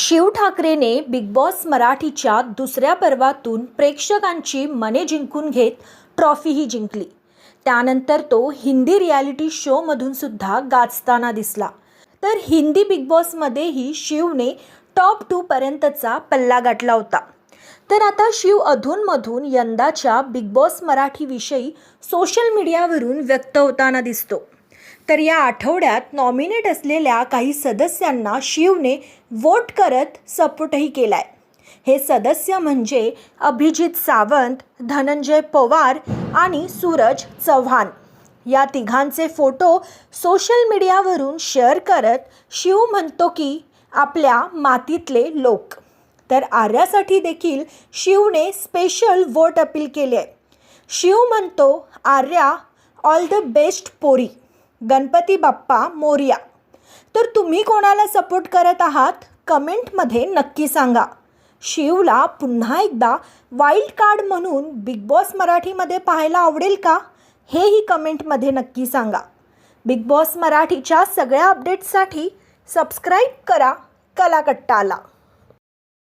Shiv ठाकरेने big boss मराठीच्या दुसऱ्या पर्वातून प्रेक्षकांची मने जिंकून घेत ट्रॉफीही जिंकली. त्यानंतर तो हिंदी रियालिटी शोमधून सुद्धा गाजताना दिसला. तर हिंदी बिग बॉसमध्येही शिवने टॉप टूपर्यंतचा पल्ला गाठला होता. तर आता शिव अधूनमधून यंदाच्या बिग बॉस मराठीविषयी सोशल मीडियावरून व्यक्त होताना दिसतो. तर या आठवड्यात नॉमिनेट असलेल्या काही सदस्यांना शिवने वोट करत सपोर्टही केला आहे हे सदस्य म्हणजे अभिजित सावंत धनंजय पवार आणि सूरज चव्हाण. या तिघांचे फोटो सोशल मीडियावरून शेअर करत शिव म्हणतो की आपल्या मातीतले लोक. तर आर्यासाठी देखील शिवने स्पेशल वोट अपील केले. आहे शिव म्हणतो आर्या ऑल द बेस्ट पोरी. गणपती बाप्पा मोर्या. तर तुम्ही कोणाला सपोर्ट करत आहात? कमेंटमध्ये नक्की सांगा. शिवला पुन्हा एकदा वाईल्ड कार्ड म्हणून बिग बॉस मराठीमध्ये पाहायला आवडेल का? हेही कमेंटमध्ये नक्की सांगा. बिग बॉस मराठीच्या सगळ्या अपडेट्ससाठी सबस्क्राईब करा कलाकट्टाला.